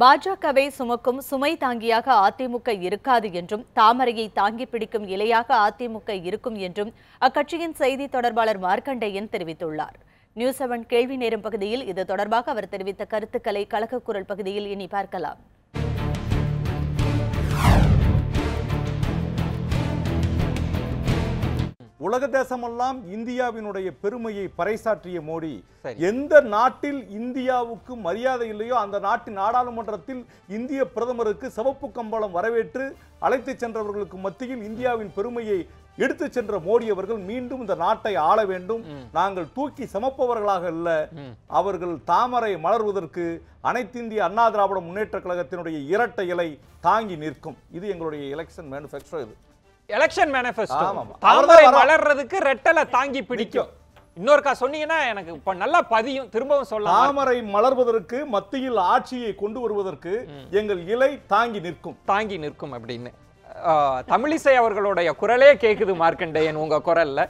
பாஜகவை சுமக்கும் சுமை தாங்கியாக அதிமுக இருக்காது என்றும் தாமரையை தாங்கி பிடிக்கும் இலையாக அதிமுக இருக்கும் என்றும் அக்கட்சியின் செய்தி தொடர்பாளர் மார்க்கண்டேயன் தெரிவித்துள்ளார். நியூஸ் செவன் கேள்வி நேரம் பகுதியில் இது தொடர்பாக அவர் தெரிவித்த கருத்துக்களை கலக்கக்குரல் பகுதியில் இனி பார்க்கலாம். உலக தேசமெல்லாம் இந்தியாவினுடைய பெருமையை பறைசாற்றிய மோடி. எந்த நாட்டில் இந்தியாவுக்கு மரியாதை இல்லையோ அந்த நாட்டின் நாடாளுமன்றத்தில் இந்திய பிரதமருக்கு சிவப்பு கம்பளம் வரவேற்று அழைத்துச் சென்றவர்களுக்கு மத்தியில் இந்தியாவின் பெருமையை எடுத்துச் சென்ற மோடி அவர்கள் மீண்டும் இந்த நாட்டை ஆள வேண்டும். நாங்கள் தூக்கி சமப்பவர்களாக அல்ல ம். அவர்கள் தாமரை மலர்வதற்கு அனைத்திந்திய அண்ணா திராவிட முன்னேற்ற கழகத்தினுடைய இரட்டை இலை தாங்கி நிற்கும். இது எங்களுடைய எலெக்ஷன் மேனிஃபெஸ்டோ இது. Election manifesto. தாமரை மலர்றதுக்கு ரெட்டலை தாங்கி பிடிக்கும். இன்னொருக்கா சொன்னீங்கன்னா எனக்கு இப்ப நல்லா பதியும் திரும்பவும் சொல்லலாம். தாமரை மலர்வதற்கு மத்தியில் ஆட்சியை கொண்டு வருவதற்கு எங்கள் இலை தாங்கி நிற்கும். தாங்கி நிற்கும் அப்படின்னு. தமிழிசை அவர்களுடைய குரலே கேக்குது மார்க்கண்டேயன் உங்க குரல்ல.